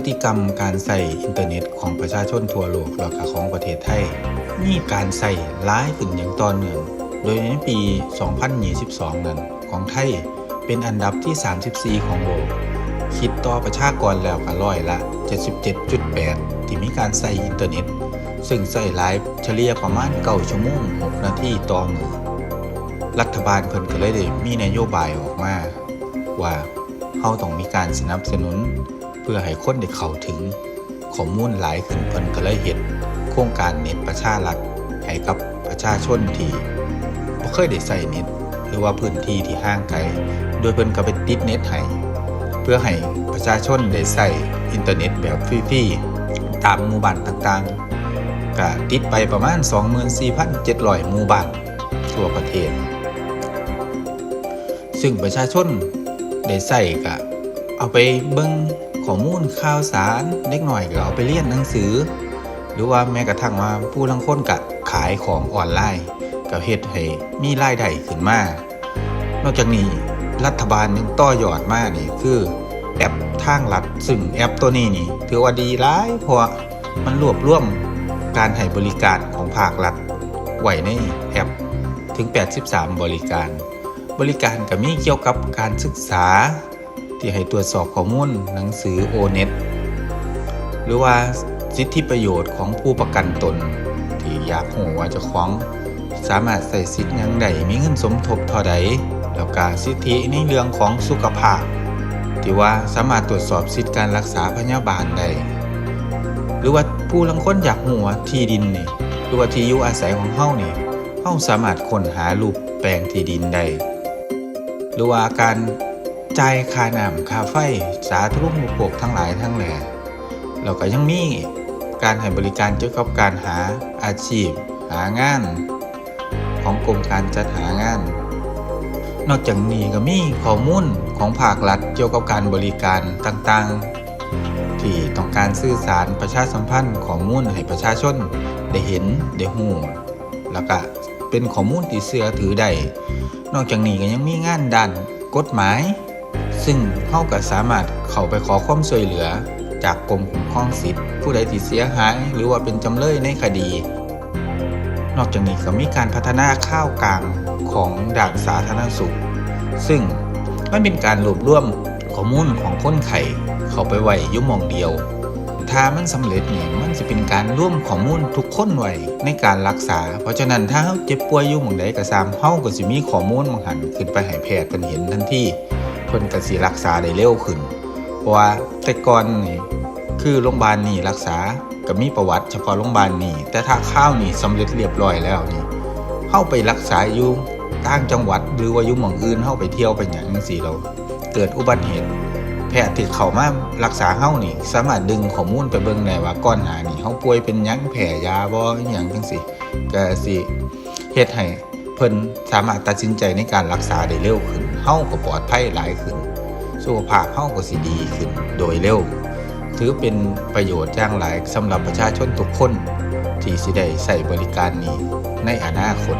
ฤติกรรมการใส่อินเทอร์เน็ตของประชาชนทั่วโลกแล้วก็ของประเทศไทยมีการใส่ร้ายขึ้นอย่างต่อเนื่องโดยในปี 2022 นั้นของไทยเป็นอันดับที่ 34 ของโลกคิดต่อประชากรแล้วก็ร้อยละ 77.8 ที่มีการใส่อินเทอร์เน็ต ซึ่งใส่ไลฟ์เฉลี่ยประมาณ9ชั่วโมง 6 นาทีต่อมือ รัฐบาลเพิ่นก็เลยได้มีนโยบายออกมา ว่าเฮาต้องมีการสนับสนุน เพื่อให้คนได้เข้าถึงข้อมูลหลายขึ้นเพิ่นก็เลยเฮ็ดโครงการเน็ตประชารัฐให้กับประชาชนที่บ่เคยได้ใช้เน็ตหรือว่าพื้นที่ที่ห่างไกลโดยเพิ่นก็ไปติดเน็ตให้เพื่อให้ประชาชนได้ใช้อินเทอร์เน็ตแบบฟรีๆตามหมู่บ้านต่างๆก็ติดไปประมาณ 24,700 หมู่บ้านทั่วประเทศ ซึ่งประชาชนได้ใส่ก็เอาไปเบิ่ง ข้อมูลข่าวสารเล็กหน่อยก็เอาไปเรียนหนังสือ หรือว่าแม้กระทั่งว่าผู้ลังคนก็ขายของออนไลน์ก็เฮ็ดให้มีรายได้ขึ้นมานอกจากนี้รัฐบาลยังต่อยอดมากนี่คือแอปทางรัฐซึ่งแอปตัวนี้นี่ถือว่าดีหลายเพราะมันรวบรวมการให้บริการของภาครัฐไว้ในแอปถึง 83 บริการ บริการก็มีเกี่ยวกับการศึกษา ที่ให้ตรวจสอบข้อมูลหนังสือ O-NET หรือว่าสิทธิประโยชน์ของผู้ประกันตน ที่อยากหูว่าจะของ สามารถใส่สิทธิ์ยังใดมีเงินสมทบเท่าใดแล้วก็สิทธิในเรื่องของสุขภาพ ที่ว่าสามารถตรวจสอบสิทธิการรักษาพยาบาลได้หรือว่าผู้ลังคนอยากหูว่าที่ดินนี่หรือว่าที่อยู่อาศัยของเฮานี่เฮาสามารถค้นหารูปแปลงที่ดินได้หรือว่าการ จ่ายค่าน้ำค่าไฟ สาธารณูปโภคทั้งหลายทั้งแหล่แล้วก็ยังมีการให้บริการเกี่ยวกับการหาอาชีพ หางาน ของกรมการจัดหางาน นอกจากนี้ก็มีข้อมูลของภาครัฐเกี่ยวกับการบริการต่างๆ ที่ต้องการสื่อสารประชาสัมพันธ์ข้อมูลให้ประชาชนได้เห็นได้หูแล้วก็เป็นข้อมูลที่เชื่อถือได้ นอกจากนี้ก็ยังมีงานด้านกฎหมาย ซึ่งเฮาก็สามารถเข้าไปขอความช่วยเหลือ จากกรมคุ้มครองสิทธิ์ผู้ใดที่เสียหาย หรือว่าเป็นจำเลยในคดี นอกจากนี้ก็มีการพัฒนาข้าวกลางของด่านสาธารณสุข ซึ่งมันเป็นการรวบรวมข้อมูลของคนไข้เข้าไปไว้ยุ่มองเดียวถ้ามันสำเร็จเนี่ยมันจะเป็นการร่วมข้อมูลทุกคนไว้ในการรักษา เพราะฉะนั้นถ้าเฮาเจ็บป่วยอยู่หม่องใดก็ตามเฮาก็สิมีข้อมูลบางหันขึ้นไปให้แพทย์เพิ่นเห็นทันที เพิ่นก็สิรักษาได้เร็วขึ้น เพราะว่าแต่ก่อนนี่คือโรงพยาบาลนี่รักษาก็มีประวัติเฉพาะโรงพยาบาลนี่แต่ถ้าข้าวนี่สำเร็จเรียบร้อยแล้วนี่เฮาไปรักษาอยู่ต่างจังหวัดหรือว่าอยู่หม่องอื่นเฮาไปเที่ยวไปหยังจังซี่เราเกิดอุบัติเหตุแพทย์ที่เข้ามารักษาเฮานี่ สามารถดึงข้อมูลไปเบิ่งได้ว่าก่อนหน้านี้เฮาป่วยเป็นหยังแพ้ยาบ่อหยังจังซี่ก็สิเฮ็ดให้ พิ่นสามารถตัดสินใจในการรักษาได้เร็วขึ้นเฮาก็ปลอดภัยหลายขึ้น สุขภาพเฮาก็สิดีขึ้นโดยเร็ว ถือเป็นประโยชน์อย่างหลายสำหรับประชาชนทุกคน ที่สิได้ใส่บริการนี้ในอนาคต